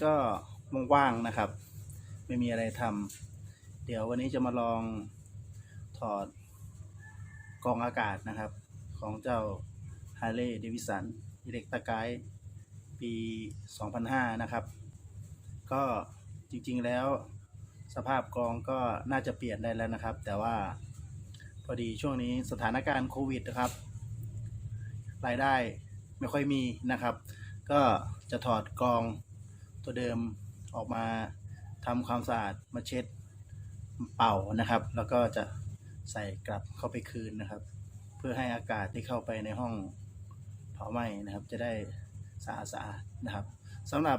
ดีครับวันนี้ก็ว่างๆนะครับ ไม่มีอะไรทำเดี๋ยววันนี้จะมาลองถอดกองอากาศนะครับ ของเจ้า Harley Davidson Electra Guide ปี 2005 นะครับ ก็จริงๆแล้วสภาพกองก็น่าจะเปลี่ยนได้แล้วนะครับ แต่ว่าพอดีช่วงนี้สถานการณ์โควิดนะครับ รายได้ไม่ค่อยมีนะครับ ก็จะถอดกอง ตัวเดิมออกมาทำความสะอาดมาเช็ดเป่านะครับ แล้วก็จะใส่กลับเข้าไปคืนนะครับ เพื่อให้อากาศที่เข้าไปในห้องเผาไหม้นะครับ จะได้สะอาดสะอาดนะครับสำหรับ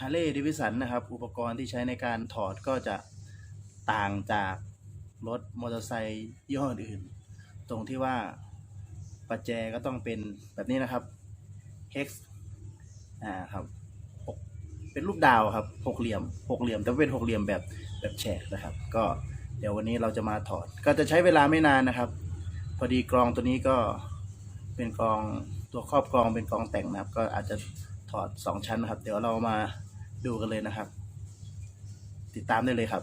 Harley Davidson นะครับ อุปกรณ์ที่ใช้ในการถอดก็จะต่างจากรถมอเตอร์ไซค์ยี่ห้ออื่น ตรงที่ว่าประแจก็ต้องเป็นแบบนี้นะครับ hex อ่าครับ เป็นรูปดาวครับหกเหลี่ยมหกเหลี่ยมแต่เป็นหกเหลี่ยมแบบแบบแฉกนะครับ ก็เดี๋ยววันนี้เราจะมาถอด ก็จะใช้เวลาไม่นานนะครับ พอดีกรองตัวนี้ก็เป็นกรองตัวครอบกรองเป็นกรองแต่งนะครับ ก็อาจจะถอดสองชั้นนะครับ เดี๋ยวเรามาดูกันเลยนะครับ ติดตามได้เลยครับ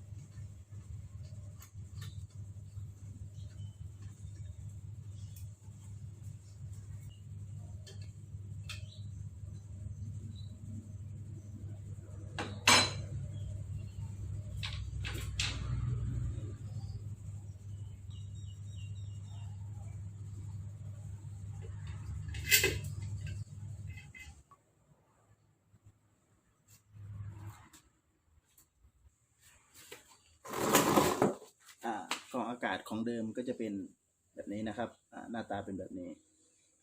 ากล่อากาศของเดิมก็จะเป็นแบบนี้นะครับหน้าตาเป็นแบบนี้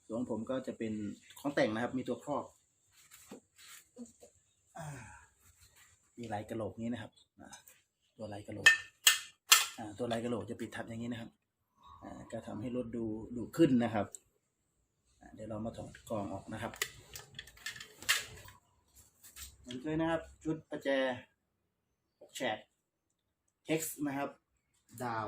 ส่วนของผมก็จะเป็นของแต่งนะครับ มีตัวครอบอมีลายกระโหลกนี้นะครับตัวลายกระโหลกตัวลายกระโหลกจะปิดทับอย่างนี้นะครับก็ทำให้รถดูดูขึ้นนะครับเดี๋ยวเรามาถอดกล่องออกนะครับเหมือนเคยนะครับ ชุดประแจหกแฉก Hex นะครับ ดาว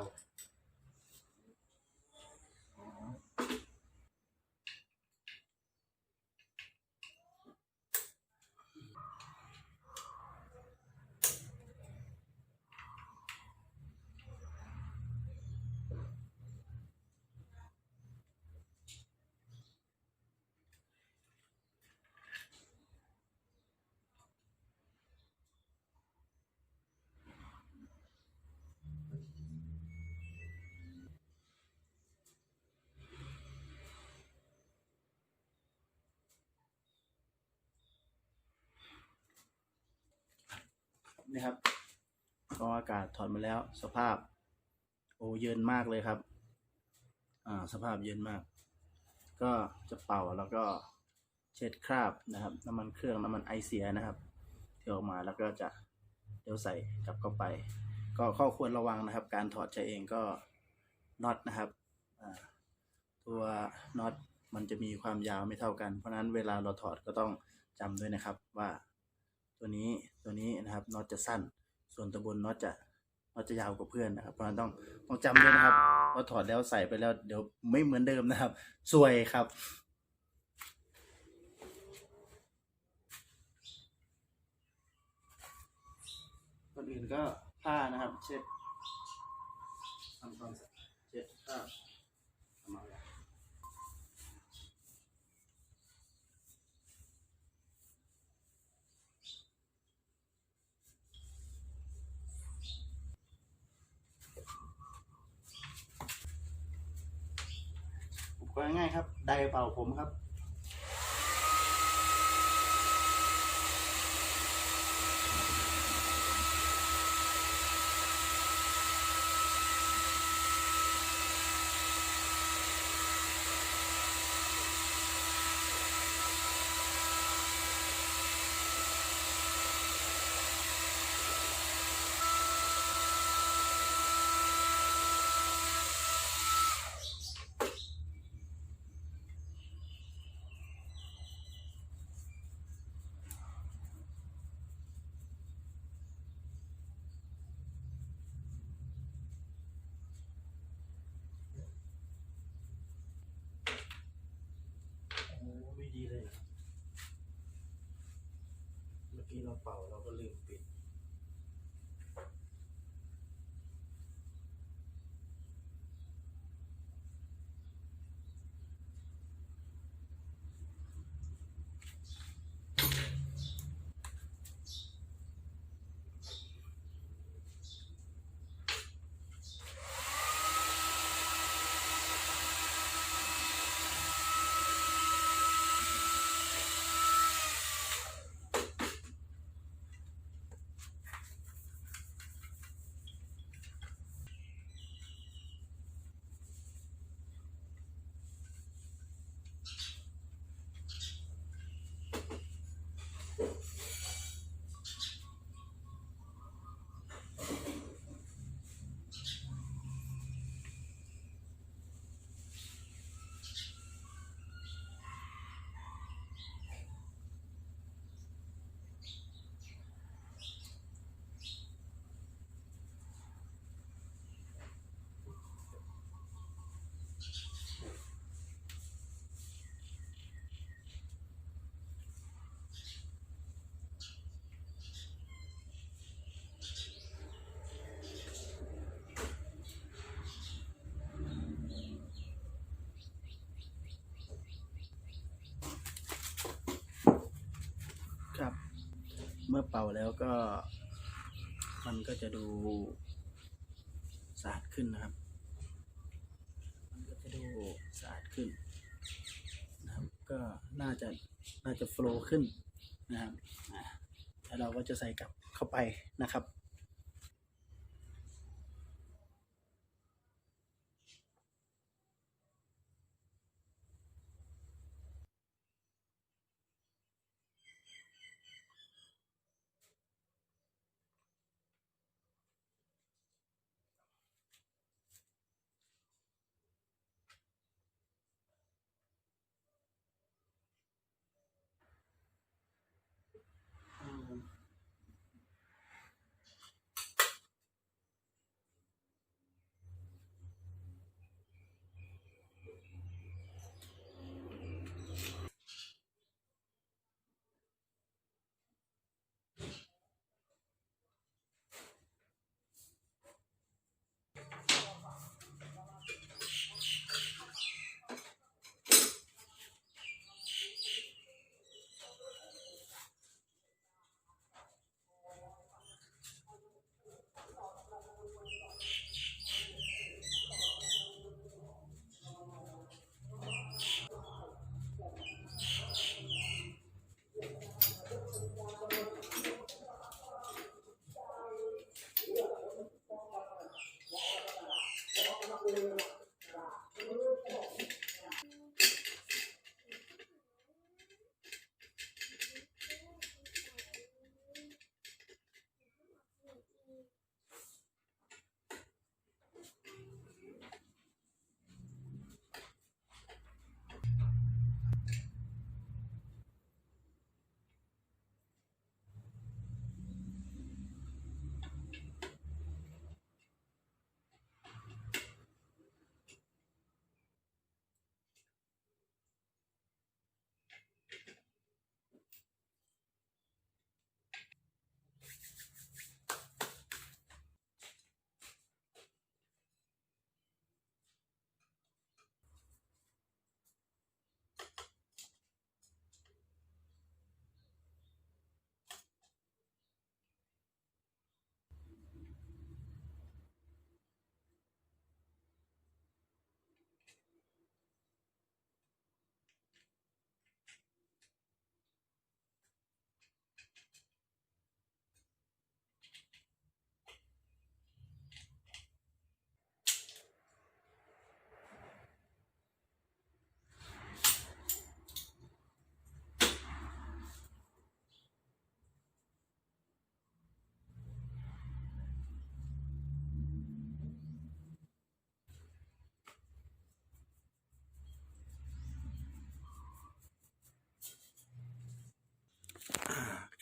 นี่ครับกรออากาศถอดมาแล้ว สภาพ โอเย็นมากเลยครับ อ่า สภาพเย็นมาก ก็จะเป่าแล้วก็เช็ดคราบนะครับ น้ำมันเครื่องน้ำมันไอเสียนะครับที่ออกมาแล้วก็จะเดี๋ยวใส่กลับเข้าไป ก็ข้อควรระวังนะครับ การถอดใช้เองก็น็อตนะครับอ่าตัวน็อตมันจะมีความยาวไม่เท่ากัน เพราะนั้นเวลาเราถอดก็ต้องจำด้วยนะครับว่า ตัวนี้ตัวนี้นะครับน็อตจะสั้น ส่วนตัวบนน็อตจะน็อตจะยาวกว่าเพื่อนนะครับ เพราะฉะนั้นต้องต้องจำด้วยนะครับว่าถอดแล้วใส่ไปแล้วเดี๋ยวไม่เหมือนเดิมนะครับสวยครับคนอื่นก็ผ้านะครับ เช็ดทำความสะอาดเช็ดผ้าทำอะไรอุปกรณ์ ง่ายๆครับไดร์เป่าผมครับ น กี้ เราเป่าเราก็ลืมปิด ครับ เมื่อเป่าแล้วก็ มันก็จะดูสะอาดขึ้นนะครับ มันก็จะดูสะอาดขึ้นนะครับ ก็น่าจะน่าจะโฟลว์ขึ้นนะครับแล้วเราก็จะใส่กลับเข้าไปนะครับ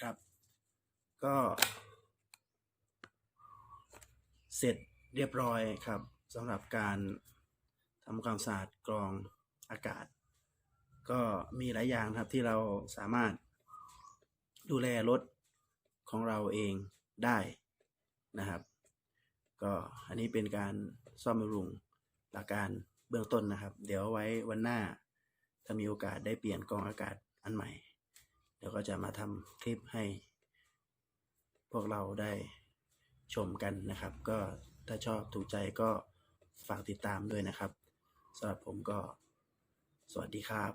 ครับ ก็เสร็จเรียบร้อยครับสำหรับการทำความสะอาดกรองอากาศ ก็มีหลายอย่างครับที่เราสามารถดูแลรถของเราเองได้นะครับ ก็อันนี้เป็นการซ่อมบำรุงหลักการเบื้องต้นนะครับ เดี๋ยวไว้วันหน้า ถ้ามีโอกาสได้เปลี่ยนกรองอากาศอันใหม่ เดี๋ยวก็จะมาทำคลิปให้ พวกเราได้ชมกันนะครับ ก็ถ้าชอบถูกใจก็ฝากติดตามด้วยนะครับสำหรับผมก็สวัสดีครับ